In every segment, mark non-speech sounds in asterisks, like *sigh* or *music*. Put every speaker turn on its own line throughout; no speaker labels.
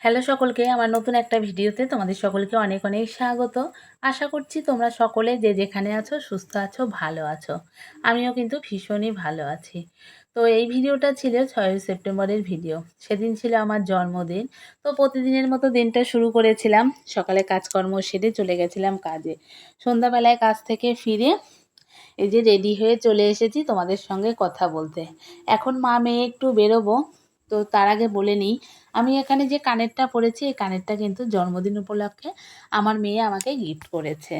Hello সকলকে, আমার নতুন একটা ভিডিওতে তোমাদের সকলকে অনেক অনেক স্বাগত। আশা করছি তোমরা সকলে যে যেখানে আছো, সুস্থ আছো, ভালো আছো। আমিও কিন্তু ভীষণই ভালো আছি। তো এই ভিডিওটা ছিল ছয়ই সেপ্টেম্বরের ভিডিও। সেদিন ছিল আমার জন্মদিন। তো প্রতিদিনের মতো দিনটা শুরু করেছিলাম। সকালে কাজকর্ম সেরে চলে গেছিলাম কাজে। সন্ধ্যাবেলায় কাজ থেকে ফিরে এই যে রেডি হয়ে চলে এসেছি তোমাদের সঙ্গে কথা বলতে। এখন মা মেয়ে একটু বেরোবো। তো তার আগে বলে নিই, আমি এখানে যে কানেরটা পরেছি, এই কানেরটা কিন্তু জন্মদিন উপলক্ষে আমার মেয়ে আমাকে গিফট করেছে।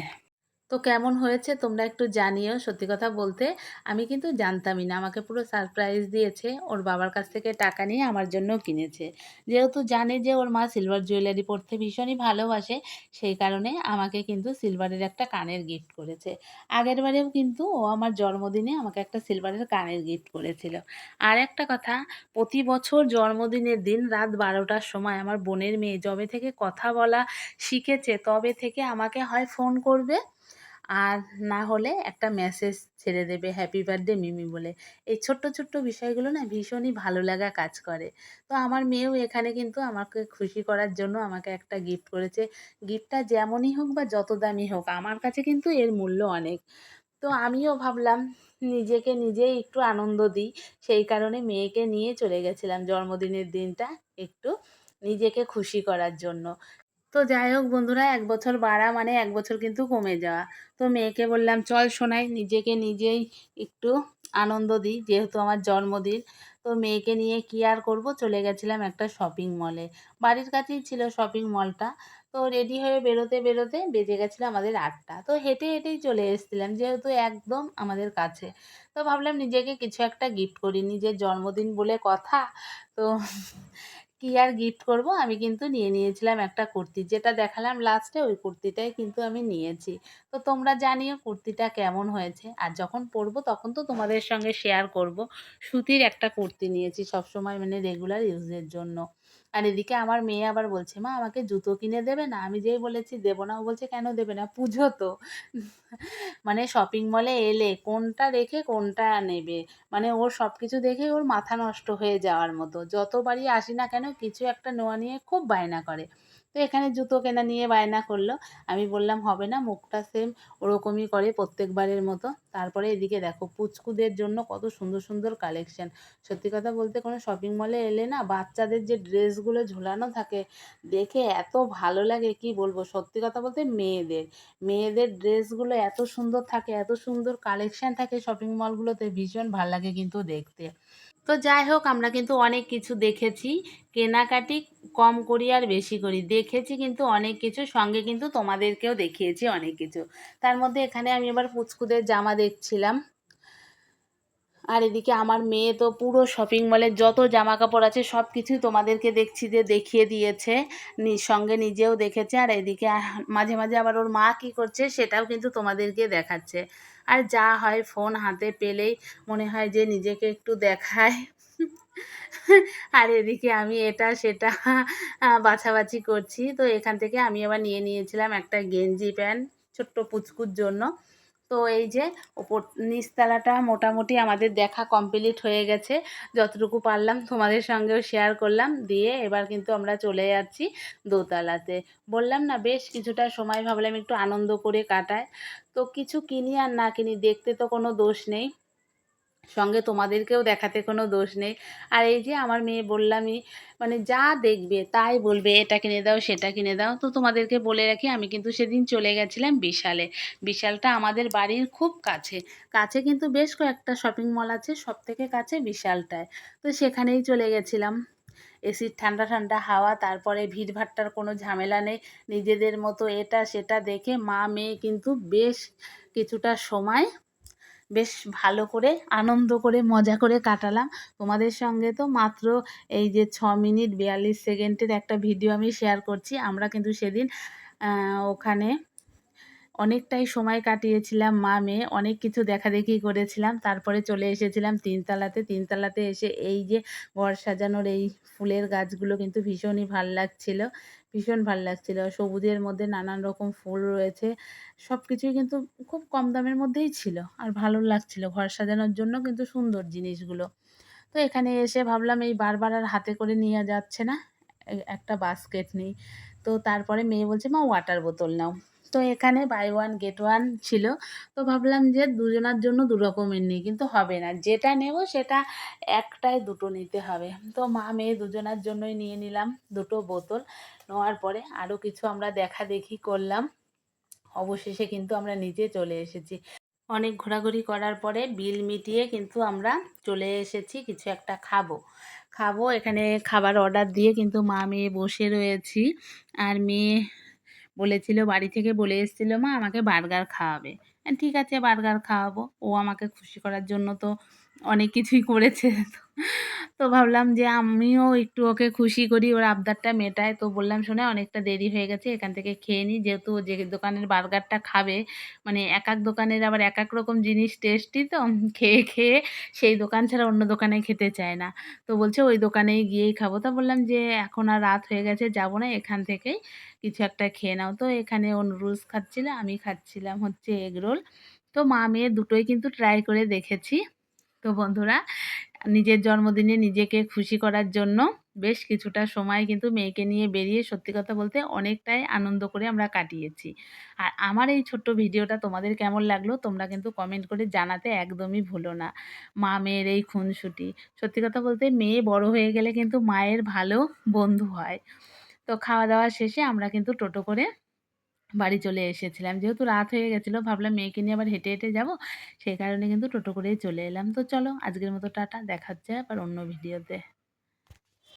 তো কেমন হয়েছে তোমরা একটু জানিও সত্যি কথা বলতে। আমি কিন্তু জানতামই না, আমাকে পুরো সারপ্রাইজ দিয়েছে। ওর বাবার কাছ থেকে টাকা নিয়ে আমার জন্য কিনেছে। যেহেতু জানে যে ওর মা সিলভার জুয়েলারি পরতে ভীষণই ভালোবাসে, সেই কারণে আমাকে কিন্তু সিলভারের একটা কানের গিফট করেছে। আগের বারেও কিন্তু ও আমার জন্মদিনে আমাকে একটা সিলভারের কানের গিফট করেছিল। আর একটা কথা, প্রতি বছর জন্মদিনের দিন রাত বারোটার সময় আমার বোনের মেয়ে যবে থেকে কথা বলা শিখেছে, তবে থেকে আমাকে হয় ফোন করবে আর না হলে একটা মেসেজ ছেড়ে দেবে হ্যাপি বার্থডে মিমি বলে। এই ছোট্ট ছোট্ট বিষয়গুলো না ভীষণই ভালো লাগা কাজ করে। তো আমার মেয়েও এখানে কিন্তু আমাকে খুশি করার জন্য আমাকে একটা গিফট করেছে। গিফটটা যেমনই হোক বা যত দামি হোক, আমার কাছে কিন্তু এর মূল্য অনেক। তো আমিও ভাবলাম, নিজেকে নিজেই একটু আনন্দ দিই। সেই কারণে মেয়েকে নিয়ে চলে গেছিলাম জন্মদিনের দিনটা একটু নিজেকে খুশি করার জন্য। তো যাই হোক বন্ধুরা, এক বছর বাড়া মানে এক বছর কিন্তু কমে যাওয়া। তো মেয়েকে বললাম, চল শোনাই নিজেকে নিজেই একটু আনন্দ দিই, যেহেতু আমার জন্মদিন। তো মেয়েকে নিয়ে কি আর করব? চলে গেছিলাম একটা শপিং মলে বাড়ির কাছেই ছিল শপিং মলটা তো রেডি হয়ে বেরোতে বেরোতে বেজে গেছিল আমাদের আটটা। তো হেঁটে হেঁটেই চলে এসেছিলাম, যেহেতু একদম আমাদের কাছে। তো ভাবলাম নিজেকে কিছু একটা গিফট করি, নিজের জন্মদিন বলে কথা। তো কি আর গিফট করব? আমি কিন্তু নিয়ে নিয়েছিলাম একটা কুর্তি। যেটা দেখালাম লাস্টে ওই কুর্তিটাই কিন্তু আমি নিয়েছি। তো তোমরা জানিও কুর্তিটা কেমন হয়েছে? আর যখন পরবো, তখন তো তোমাদের সঙ্গে শেয়ার করব। সুতির একটা কুর্তি নিয়েছি সবসময় মানে রেগুলার ইউজের জন্য। আর এদিকে আমার মেয়ে আবার বলছে, মা, আমাকে জুতো কিনে দেবে না? আমি যেই বলেছি, দেবো না। ও বলছে, কেন দেবে না? পুজো তো। *laughs* মানে শপিং মলে এলে কোনটা রেখে কোনটা নেবে? মানে ওর সব কিছু দেখে ওর মাথা নষ্ট হয়ে যাওয়ার মতো। যতবারই আসি না কেন, কিছু একটা নেওয়া নিয়ে খুব বায়না করে। তো এখানে জুতো কেনা নিয়ে বায়না করল। আমি বললাম, হবে না, মুখটা সেম ওরকমই করে প্রত্যেকবারের মতো। তারপরে এদিকে দেখো, পুচকুদের জন্য কত সুন্দর সুন্দর কালেকশন সত্যি কথা বলতে কোনো শপিং মলে এলে না বাচ্চাদের যে ড্রেসগুলো ঝোলানো থাকে, দেখে এত ভালো লাগে, কি বলব? সত্যি কথা বলতে মেয়েদের মেয়েদের ড্রেসগুলো এত সুন্দর থাকে, এত সুন্দর কালেকশন থাকে শপিং মলগুলোতে ভীষণ ভালো লাগে কিন্তু দেখতে। তো যাই হোক, আমরা কিন্তু অনেক কিছু দেখেছি। কেনাকাটি কম করি আর বেশি করি। দেখেছি কিন্তু অনেক কিছু, সঙ্গে কিন্তু তোমাদেরকেও দেখিয়েছি অনেক কিছু। তার মধ্যে এখানে আমি এবার পুচকুদের জামা দেখছিলাম। আর এদিকে আমার মেয়ে তো পুরো শপিং মলে যত জামা কাপড় আছে সব কিছুই তোমাদেরকে দেখছি যে দেখিয়ে দিয়েছে। সঙ্গে নিজেও দেখেছে। আর এদিকে মাঝে মাঝে আবার ওর মা কী করছে, সেটাও কিন্তু তোমাদেরকে দেখাচ্ছে। আর যা হয় ফোন হাতে পেলেই মনে হয় যে নিজেকে একটু দেখায়। আর এদিকে আমি এটা সেটা বাছাবাছি করছি। তো এখান থেকে আমি আবার নিয়ে নিয়েছিলাম একটা গেঞ্জি প্যান্ট, ছোট্ট পুচকুর জন্য। তো এই যে ওপর নিচতলাটা মোটামুটি আমাদের দেখা কমপ্লিট হয়ে গেছে। যতটুকু পারলাম তোমাদের সঙ্গেও শেয়ার করলাম। দিয়ে এবার কিন্তু আমরা চলে যাচ্ছি দোতলাতে। বললাম না, বেশ কিছুটা সময় ভাবলাম একটু আনন্দ করে কাটায়। তো কিছু কিনি আর না কিনি, দেখতে তো কোনো দোষ নেই। সঙ্গে তোমাদেরকেও দেখাতে কোনো দোষ নেই। আর এই যে আমার মেয়ে বললামই মানে যা দেখবে তাই বলবে, এটা কিনে দাও, সেটা কিনে দাও। তো তোমাদেরকে বলে রাখি, আমি কিন্তু সেদিন চলে গেছিলাম বিশালে। বিশালটা আমাদের বাড়ির খুব কাছে। কাছে কিন্তু বেশ কয়েকটা শপিং মল আছে সব থেকে কাছে বিশালটায়। তো সেখানেই চলে গেছিলাম। এসির ঠান্ডা ঠান্ডা হাওয়া, তারপরে ভিড়ভাট্টার কোনো ঝামেলা নেই। নিজেদের মতো এটা সেটা দেখে মা মেয়ে কিন্তু বেশ কিছুটা সময় বেশ ভালো করে, আনন্দ করে, মজা করে কাটালাম। তোমাদের সঙ্গে তো মাত্র এই যে ছ মিনিট বিয়াল্লিশ সেকেন্ডের একটা ভিডিও আমি শেয়ার করছি। আমরা কিন্তু সেদিন ওখানে অনেকটাই সময় কাটিয়েছিলাম, মা, মেয়ে, অনেক কিছু দেখাদেখি করেছিলাম। তারপরে চলে এসেছিলাম তিনতলাতে। তিনতলাতে এসে এই যে ঘর সাজানোর এই ফুলের গাছগুলো কিন্তু ভীষণই ভালো লাগছিল। ভীষণ ভালো লাগছিল। সবুজের মধ্যে নানান রকম ফুল রয়েছে। সব কিছুই কিন্তু খুব কম দামের মধ্যেই ছিল আর ভালো লাগছিল ঘর সাজানোর জন্য কিন্তু সুন্দর জিনিসগুলো। তো এখানে এসে ভাবলাম এই বারবার আর হাতে করে নিয়ে যাচ্ছে না। একটা বাস্কেট নিই। তো তারপরে মেয়ে বলছে, মা ওয়াটার বোতল নাও। তো এখানে বাই ওয়ান গেট ওয়ান ছিল। তো ভাবলাম যে দুজনার জন্য দু রকমের নিই, কিন্তু হবে না। যেটা নেব সেটা একটাই দুটো নিতে হবে। তো মা মেয়ে দুজনার জন্যই নিয়ে নিলাম দুটো বোতল। নেওয়ার পরে আরও কিছু আমরা দেখা দেখি করলাম। অবশেষে কিন্তু আমরা নিজে চলে এসেছি। অনেক ঘোরাঘুরি করার পরে বিল মিটিয়ে কিন্তু আমরা চলে এসেছি, কিছু একটা খাব। খাব, এখানে খাবার অর্ডার দিয়ে কিন্তু মা মেয়ে বসে রয়েছি। আর মেয়ে বলেছিল বাড়ি থেকে বলে এসেছিল মা আমাকে বার্গার খাওয়াবে। আহ, ঠিক আছে বার্গার খাওয়াবো। ও আমাকে খুশি করার জন্য তো অনেক কিছুই করেছে। তো তো ভাবলাম যে আমিও একটু ওকে খুশি করি, ওর আবদারটা মেটায়। তো বললাম, শোনে, অনেকটা দেরি হয়ে গেছে, এখান থেকে খেয়ে নিই যেহেতু যে দোকানের বার্গারটা খাবে মানে এক এক দোকানের আবার এক এক রকম জিনিস টেস্টি তো, খেয়ে খেয়ে সেই দোকান ছাড়া অন্য দোকানে খেতে চায় না। তো বলছে, ওই দোকানেই গিয়েই খাব। তা বললাম যে, এখন আর রাত হয়ে গেছে, যাব না, এখান থেকেই কিছু একটা খেয়ে নাও। তো এখানে ও নুডলস খাচ্ছিল, আমি খাচ্ছিলাম হচ্ছে এগরোল তো মা মেয়ে দুটোই কিন্তু ট্রাই করে দেখেছি। তো বন্ধুরা নিজের জন্মদিনে নিজেকে খুশি করার জন্য বেশ কিছুটা সময় কিন্তু মেয়েকে নিয়ে বেরিয়ে সত্যি কথা বলতে অনেকটাই আনন্দ করে আমরা কাটিয়েছি। আর আমার এই ছোট্ট ভিডিওটা তোমাদের কেমন লাগল তোমরা কিন্তু কমেন্ট করে জানাতে একদমই ভুলো না। মা মেয়ের এই খুনসুটি, সত্যি কথা বলতে মেয়ে বড় হয়ে গেলে কিন্তু মায়ের ভালো বন্ধু হয়। তো খাওয়া দাওয়া শেষে আমরা কিন্তু টোটো করে বাড়ি চলে এসেছিলাম। যেহেতু রাত হয়ে গেছিল, ভাবলাম মেয়েকে নিয়ে আবার হেঁটে হেঁটে যাব। সেই কারণে কিন্তু টোটো করেই চলে এলাম। তো চলো, আজকের মতো টাটা। দেখা হচ্ছে আবার অন্য ভিডিওতে